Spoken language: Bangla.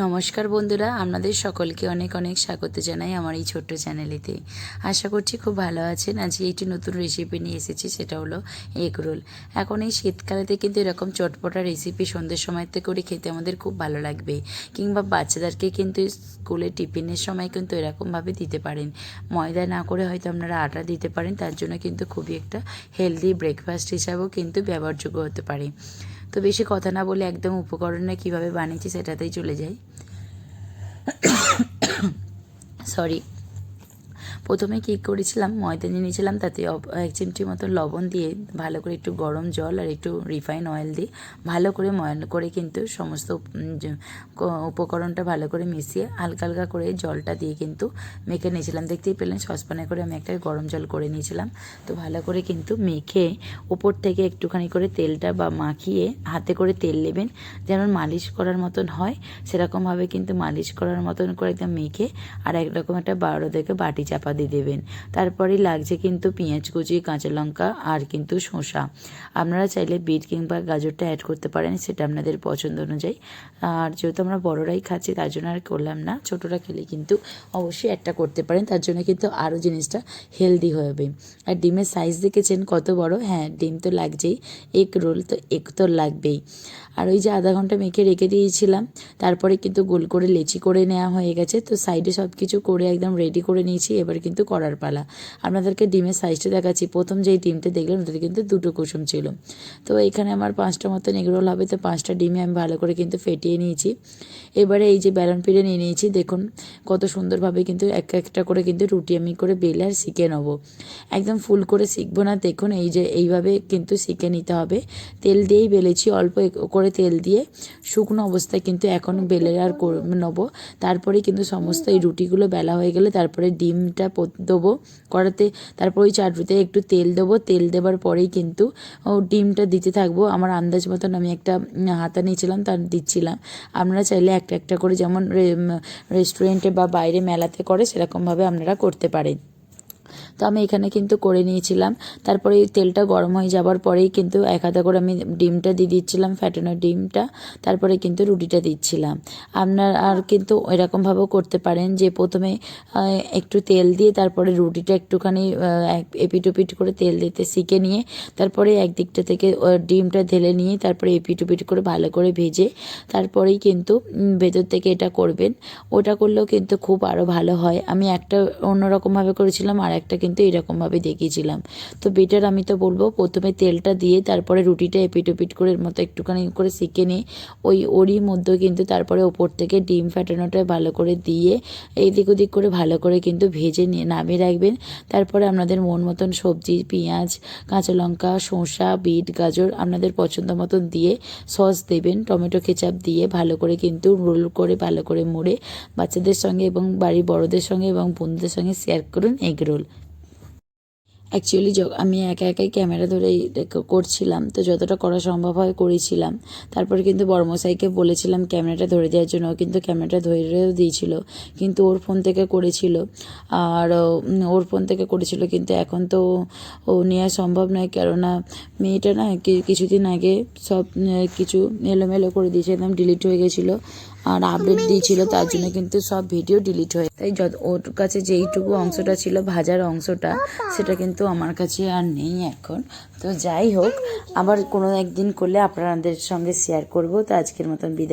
নমস্কার বন্ধুরা, আপনাদের সকলকে অনেক অনেক স্বাগত জানাই আমার এই ছোট্ট চ্যানেলেতে। আশা করছি খুব ভালো আছেন। আজকে একটি নতুন রেসিপি নিয়ে এসেছি, সেটা হলো এগ রোল এখন এই শীতকালেতে কিন্তু এরকম চটপটা রেসিপি সন্ধ্যের সময়তে করে খেতে আমাদের খুব ভালো লাগবে। কিংবা বাচ্চাদেরকে কিন্তু স্কুলে টিফিনের সময় কিন্তু এরকমভাবে দিতে পারেন। ময়দা না করে হয়তো আপনারা আটা দিতে পারেন, তার জন্য কিন্তু খুবই একটা হেলদি ব্রেকফাস্ট হিসাবেও কিন্তু ব্যবহারযোগ্য হতে পারে। তো বেশি কথা না বলে একদম উপকরণে কীভাবে বানিয়েছি সেটাতেই চলে যাই। সরি প্রথমে কী করেছিলাম, ময়দা নিয়ে নিয়েছিলাম, তাতে এক চিমটি মতো লবণ দিয়ে ভালো করে একটু গরম জল আর একটু রিফাইন অয়েল দিয়ে ভালো করে ময়ন করে কিন্তু সমস্ত উপকরণটা ভালো করে মিশিয়ে হালকা হালকা করে জলটা দিয়ে কিন্তু মেখে নিয়েছিলাম। দেখতেই পেলেন সসপ্যানে করে আমি একটা গরম জল করে নিয়েছিলাম। তো ভালো করে কিন্তু মেখে ওপর থেকে একটুখানি করে তেলটা বা মাখিয়ে হাতে করে তেল নেবেন যেমন মালিশ করার মতন হয়। সেরকমভাবে কিন্তু মালিশ করার মতন করে একদম মেখে আর একরকম একটা বারো থেকে বাটি চাপা দিয়ে দেবেন। তারপরেই লাগছে কিন্তু পেঁয়াজ কুচি, কাঁচা লঙ্কা আর কিন্তু শসা। আপনারা চাইলে বিট কিংবা গাজরটা অ্যাড করতে পারেন, সেটা আপনাদের পছন্দ অনুযায়ী। আর যেহেতু আমরা বড়রাই খাচ্ছি, তার জন্য আর করলাম না। ছোটরা খেলে কিন্তু অবশ্যই একটা করতে পারেন। তার জন্য কিন্তু আরও জিনিসটা হেলদি হবে। আর ডিমের সাইজ দেখেছেন কত বড়? হ্যাঁ ডিম তো লাগছেই। এগ রোল তো এক তো লাগবেই। আর ওই যে আধা ঘণ্টা মেখে রেখে দিয়েছিলাম, তারপরে কিন্তু গোল করে লেচি করে নেওয়া হয়ে গেছে। তো সাইডে সব কিছু করে একদম রেডি করে নিয়েছি। এবার কিন্তু করার পালা। আপনাদেরকে ডিমের সাইজটা দেখাচ্ছি। প্রথম যেই ডিমটা দেখলাম ওটাতে কিন্তু দুটো কুসুম ছিল। তো এখানে আমার পাঁচটা মতন এগরোল হবে। তো পাঁচটা ডিমে আমি ভালো করে কিন্তু ফেটিয়ে নিয়েছি। এবারে এই যে ব্যালন পিড়ে নিয়ে নিয়েছি, দেখুন কত সুন্দরভাবে কিন্তু এক একটা করে কিন্তু রুটি আমি করে বেলে আর শিখে নেব। একদম ফুল করে শিখব না। দেখুন এই যে এইভাবে কিন্তু শিখে নিতে হবে। তেল দিয়েই বেলেছি। অল্প করে তেল দিয়ে শুকনো অবস্থায় কিন্তু এখন বেলে আর নেব। তারপরে কিন্তু সমস্ত এই রুটিগুলো বেলা হয়ে গেলে তারপরে ডিমটা দেবো কড়াতে। তারপর ওই চাটুতে একটু তেল দেবো। তেল দেবার পরেই কিন্তু, ও ডিমটা দিতে থাকব। আমার আন্দাজ মতন আমি একটা হাতা নিয়েছিলাম, তার দিচ্ছিলাম। আপনারা চাইলে একটা একটা করে যেমন রেস্টুরেন্টে বা বাইরে মেলাতে করে, সেরকমভাবে আপনারা করতে পারেন। তো আমি এখানে কিন্তু করে নিয়েছিলাম। তারপরে এই তেলটা গরম হয়ে যাওয়ার পরেই কিন্তু এক হাতা করে আমি ডিমটা দিয়ে দিচ্ছিলাম ফ্যাটানো ডিমটা। তারপরে কিন্তু রুটিটা দিচ্ছিলাম। আপনার আর কিন্তু এরকমভাবেও করতে পারেন যে প্রথমে একটু তেল দিয়ে তারপরে রুটিটা একটুখানি আহ, এক- এপিট ওপিট করে তেল দিতে শিখে নিয়ে তারপরে একদিকটা থেকে ডিমটা ঢেলে নিয়ে তারপরে এপিট ওপিট করে ভালো করে ভেজে তারপরেই কিন্তু ভেতর থেকে এটা করবেন। ওটা করলেও কিন্তু খুব আরও ভালো হয়। আমি একটা অন্যরকমভাবে করেছিলাম আর একটা কিন্তু এরকমভাবে দেখিয়েছিলাম। তো বেটার আমি তো বলব প্রথমে তেলটা দিয়ে তারপরে রুটিটা এপিট ওপিট করে এর মতো একটুখানি করে শিখে নিয়ে ওই ওরই মধ্যে কিন্তু তারপরে ওপর থেকে ডিম ফাটানোটা ভালো করে দিয়ে এদিক ওদিক করে ভালো করে কিন্তু ভেজে নিয়ে নামিয়ে রাখবেন। তারপরে আপনাদের মন মতন সবজি, পেঁয়াজ, কাঁচা লঙ্কা, শসা, বিট, গাজর আপনাদের পছন্দ মতন দিয়ে সস দেবেন, টমেটো, কেচাপ দিয়ে ভালো করে কিন্তু রোল করে ভালো করে মুড়ে বাচ্চাদের সঙ্গে এবং বাড়ির বড়দের সঙ্গে এবং বন্ধুদের সঙ্গে শেয়ার করুন এগ রোল। অ্যাকচুয়ালি আমি একা একাই ক্যামেরা ধরে করছিলাম। তো যতটা করা সম্ভব হয় করেছিলাম। তারপরে কিন্তু বড়মশাইকে বলেছিলাম ক্যামেরাটা ধরে দেওয়ার জন্য। কিন্তু ক্যামেরাটা ধরেও দিয়েছিল। কিন্তু ওর ফোন থেকে করেছিল। আর ওর ফোন থেকে করেছিল। কিন্তু এখন তো ও নেওয়া সম্ভব নয়। কেননা মেয়েটা না কিছুদিন আগে সব কিছু এলোমেলো করে দিয়েছে। একদম ডিলিট হয়ে গেছিল। আর আপডেট দিয়েছিল। তার জন্য কিন্তু সব ভিডিও ডিলিট হয়ে তাই যত ওর কাছে যেইটুকু অংশটা ছিল ভাজার অংশটা সেটা কিন্তু আমার কাছে আর নেই এখন। তো যাই হোক, আবার কোনো একদিন করলে আপনাদের সঙ্গে শেয়ার করব। তো আজকের মতন বিদায়।